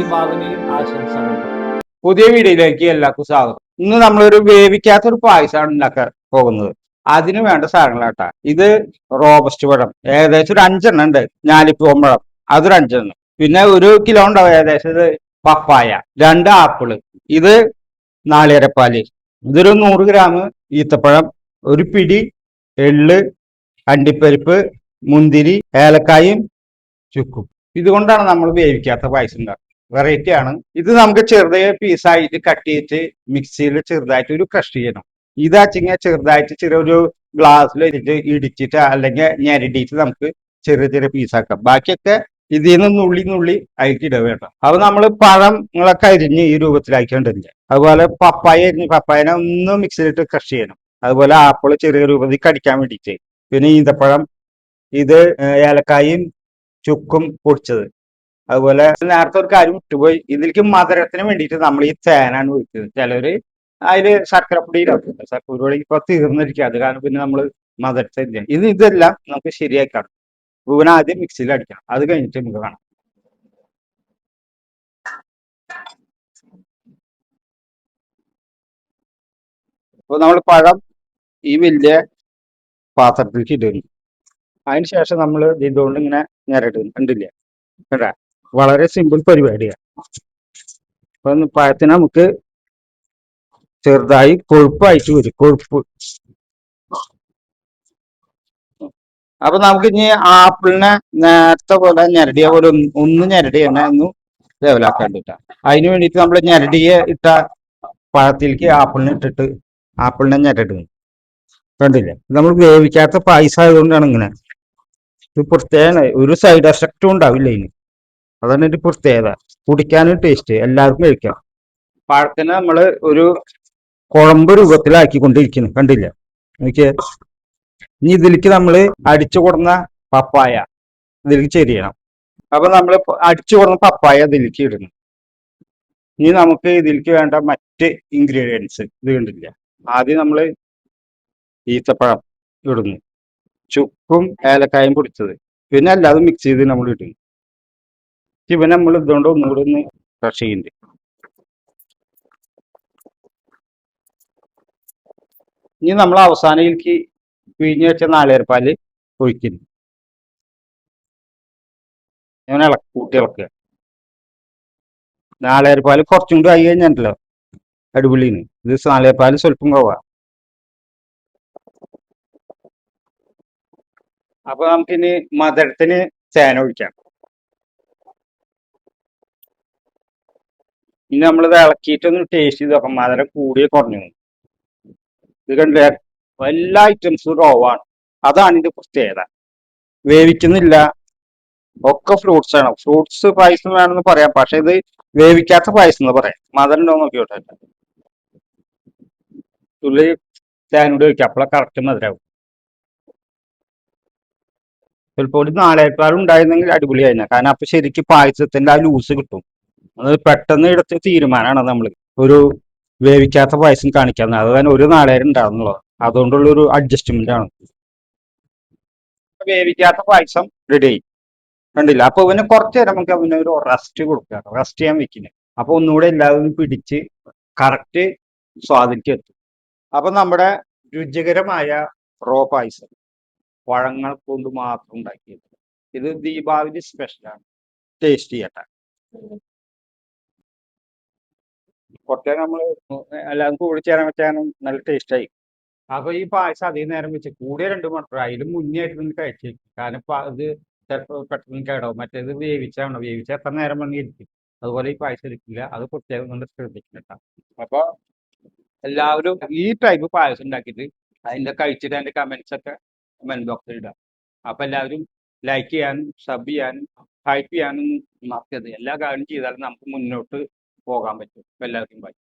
ദീപാവലി ആശംസകൾ. പുതിയ വീഡിയോയിലേക്ക് എല്ലാവർക്കും സ്വാഗതം. ഇന്ന് നമ്മളൊരു വേവിക്കാത്ത ഒരു പായസമാണ് ഉണ്ടാക്കാൻ പോകുന്നത്. അതിന് വേണ്ട സാധനങ്ങളാട്ടാ ഇത് റോബസ്റ്റ് പഴം. ഏകദേശം ഒരു അഞ്ചെണ്ണം ഉണ്ട്. ഞാലിപ്പൂവൻ പഴം. അതൊരു അഞ്ചെണ്ണം. പിന്നെ ഒരു കിലോ ഉണ്ടാവും. ഏകദേശം ഇത് പപ്പായ. രണ്ട് ആപ്പിൾ. ഇത് നാളികരപ്പാൽ. ഇതൊരു നൂറ് ഗ്രാം ഈത്തപ്പഴം. ഒരു പിടി എള്ള് അണ്ടിപ്പരിപ്പ് മുന്തിരി ഏലക്കായും ചുക്കും. ഇതുകൊണ്ടാണ് നമ്മൾ വേവിക്കാത്ത പായസം ഉണ്ടാക്കുന്നത്. വെറൈറ്റി ആണ്. ഇത് നമുക്ക് ചെറുതായ പീസായിട്ട് കട്ട് ചെയ്തിട്ട് മിക്സിയിൽ ചെറുതായിട്ട് ഒരു ക്രഷ് ചെയ്യണം. ഇതാച്ചിങ്ങനെ ചെറുതായിട്ട് ചെറിയൊരു ഗ്ലാസ്സിൽ വെച്ചിട്ട് ഇടിച്ചിട്ട് അല്ലെങ്കിൽ ഞെരടിയിട്ട് നമുക്ക് ചെറിയ ചെറിയ പീസാക്കാം ബാക്കിയൊക്കെ ഇതിൽ നിന്ന് നുള്ളി നുള്ളി അതിലേക്ക് ഇട വേണം അപ്പൊ നമ്മൾ പഴങ്ങളൊക്കെ അരിഞ്ഞ് ഈ രൂപത്തിലാക്കിക്കൊണ്ടില്ല അതുപോലെ പപ്പായ അരിഞ്ഞ് പപ്പായനെ ഒന്ന് മിക്സിയിലിട്ട് ക്രഷ് ചെയ്യണം. അതുപോലെ ആപ്പിൾ ചെറിയ രൂപത്തിൽ കടിക്കാൻ വേണ്ടിയിട്ട്. പിന്നെ ഈന്തപ്പഴം ഇത് ഏലക്കായും ചുക്കും പൊടിച്ചത്. അതുപോലെ നേരത്തെ ഒരു കാര്യം വിട്ടുപോയി. ഇതിലേക്ക് മധുരത്തിന് വേണ്ടിയിട്ട് നമ്മൾ ഈ തേനാണ് ഒഴിക്കുന്നത് ചിലര് അതിൽ ശർക്കര പൊടിയിലാക്കും ശർക്കര പൊടി ഇപ്പൊ തീർന്നിരിക്കുക. അത് കാരണം പിന്നെ നമ്മൾ മധുരത്തില്ല ഇത് ഇതെല്ലാം നമുക്ക് ശരിയാക്കണം പൂവൻ ആദ്യം മിക്സിയിൽ അടിക്കണം. അത് കഴിഞ്ഞിട്ട് നമുക്ക് കാണാം. അപ്പൊ നമ്മൾ പഴം ഈ വലിയ പാത്രത്തിലേക്ക് ഇടുന്നു. അതിന് ശേഷം നമ്മൾ ഇതുകൊണ്ട് ഇങ്ങനെ ഞെരടുന്നു കണ്ടില്ല? കേട്ടാ വളരെ സിമ്പിൾ പരിപാടിയാണ് അപ്പൊ പഴത്തിന് നമുക്ക് ചെറുതായി കൊഴുപ്പായിട്ട് വരും കൊഴുപ്പ്. അപ്പൊ നമുക്ക് ഇനി ആപ്പിളിനെ നേരത്തെ പോലെ ഞെരടിയ പോലെ ഒന്ന് ഞെരടി തന്നെ ഒന്ന് ലെവലാക്കാൻ വേണ്ടിട്ടാ അതിന് വേണ്ടിയിട്ട് നമ്മൾ ഞരടിയെ ഇട്ട പഴത്തിലേക്ക് ആപ്പിളിനെ ഇട്ടിട്ട് ആപ്പിളിനെ ഞെരടുന്നു കണ്ടില്ലേ? നമ്മൾ വേവിക്കാത്ത പായസം ആയതുകൊണ്ടാണ് ഇങ്ങനെ. ഇത് പ്രത്യേക ഒരു സൈഡ് എഫക്റ്റും ഉണ്ടാവില്ല ഇനി അതാണ് ഒരു പ്രത്യേകത. കുടിക്കാനും ടേസ്റ്റ് എല്ലാവർക്കും കഴിക്കാം. പഴത്തിനെ നമ്മൾ ഒരു കുഴമ്പ് രൂപത്തിലാക്കിക്കൊണ്ടിരിക്കുന്നു. കണ്ടില്ല? എനിക്ക് ഇനി ഇതിലേക്ക് നമ്മൾ അടിച്ചു കൊടുന്ന പപ്പായ ഇതിലേക്ക് ചെരിയണം അപ്പൊ നമ്മൾ അടിച്ചു കൊടുന്ന പപ്പായ ഇതിലേക്ക് ഇടുന്നു. ഇനി നമുക്ക് ഇതിലേക്ക് വേണ്ട മറ്റ് ഇൻഗ്രീഡിയൻസ് ഇത് കണ്ടില്ല? ആദ്യം നമ്മൾ ഈത്തപ്പഴം ഇടുന്നു. ചുക്കും ഏലക്കായും പൊടിച്ചത്. പിന്നെ അല്ലാതെ മിക്സ് ചെയ്ത് നമ്മൾ ഇടുന്നു. ഇവൻ നമ്മൾ ഇതുകൊണ്ട് ഒന്നുകൂടി ഒന്ന് ക്രഷ് ചെയ്യുന്നുണ്ട് ഇനി നമ്മൾ അവസാനയിലേക്ക് പിഴിഞ്ഞ് വെച്ച നാളേർപ്പാൽ ഒഴിക്കുന്നു ഞാൻ ഇളക്കി കൂട്ടി ഇളക്കുക. നാളേർപ്പാൽ കുറച്ചും കൂടി ആയി കഴിഞ്ഞാലോ അടിപൊളിയാണ്. ഇത് നാളേർപ്പാൽ സ്വല്പം കുറവാ. അപ്പൊ നമുക്കിനി മധുരത്തിന് ചേന ഒഴിക്കാം. ഇനി നമ്മളിത് ഇളക്കിയിട്ടൊന്ന് ടേസ്റ്റ് ചെയ്ത് നോക്കാം. മധുരം കൂടിയ കുറഞ്ഞു ഇത് കണ്ടില്ലേ? എല്ലാ ഐറ്റംസും റോവാണ് അതാണ് ഇതിന്റെ പ്രത്യേകത. വേവിക്കുന്നില്ല. ഒക്കെ ഫ്രൂട്ട്സ് ആണ്. ഫ്രൂട്ട്സ് പായസം വേണമെന്ന് പറയാം. പക്ഷെ ഇത് വേവിക്കാത്ത പായസം എന്ന് പറയാം. മധുരം ഉണ്ടോ നോക്കിയോട്ടെ. തുള്ളി തേനോട് വെക്കാം അപ്പോഴെ കറക്റ്റ് മധുരാവും. ചിലപ്പോൾ ഒരു നാളേക്കാളും ഉണ്ടായിരുന്നെങ്കിൽ അടിപൊളിയായിരുന്നു കാരണം അപ്പൊ ശരിക്കും പായസത്തിന്റെ ആ ലൂസ് കിട്ടും. അത് പെട്ടെന്ന് എടുത്ത തീരുമാനമാണ് നമ്മൾ ഒരു വേവിക്കാത്ത പായസം കാണിക്കാന്ന്. അത് തന്നെ ഒരു നാളേരം ഉണ്ടാകുന്നുള്ളത് അതുകൊണ്ടുള്ള ഒരു അഡ്ജസ്റ്റ്മെന്റ് ആണ് വേവിക്കാത്ത പായസം റെഡി ആയി. കണ്ടില്ല? അപ്പൊ ഇവന് കുറച്ച് നേരം നമുക്ക് അവന് ഒരു റെസ്റ്റ് കൊടുക്കുക. റെസ്റ്റ് ചെയ്യാൻ വെക്കുന്നത് അപ്പൊ ഒന്നുകൂടെ എല്ലാവരും പിടിച്ച് കറക്റ്റ് സ്വാദിലേക്ക് എത്തും. അപ്പൊ നമ്മുടെ രുചികരമായ റോ പായസം പഴങ്ങൾ കൊണ്ട് മാത്രം ഉണ്ടാക്കിയത്. ഇത് ദീപാവലി സ്പെഷ്യലാണ് ടേസ്റ്റ് ചെയ്യട്ടെ. കുറച്ച് നമ്മൾ എല്ലാവർക്കും കൂടി ചേരാൻ വെച്ചാലും നല്ല ടേസ്റ്റ് ആയി. അപ്പൊ ഈ പായസം അധികം നേരം വെച്ച് കൂടിയ രണ്ട് മണിക്കൂർ അതിലും മുന്നേ ആയിട്ട് നിങ്ങൾ കഴിച്ചു കാരണം ഇപ്പൊ അത് ചിലപ്പോൾ പെട്ടെന്ന് കേടാവും. മറ്റേത് വേവിച്ചാണ്? വേവിച്ച എത്ര നേരം വേണമെങ്കിൽ ഇരിക്കും. അതുപോലെ ഈ പായസം ഇരിക്കില്ല. അത് പ്രത്യേകം നിങ്ങൾ ശ്രദ്ധിക്കണം അപ്പൊ എല്ലാവരും ഈ ടൈപ്പ് പായസം ഉണ്ടാക്കിയിട്ട് അതിന്റെ കഴിച്ചിട്ട് അതിന്റെ കമന്റ്സ് ഒക്കെ കമന്റ് ബോക്സിൽ ഇടാം. അപ്പൊ എല്ലാവരും ലൈക്ക് ചെയ്യാനും സബ് ചെയ്യാനും ഹൈപ്പ് ചെയ്യാനും മറക്കരുത്. എല്ലാ കാര്യം ചെയ്താലും നമുക്ക് മുന്നോട്ട് പോകാൻ പറ്റും. എല്ലാവർക്കും ബൈ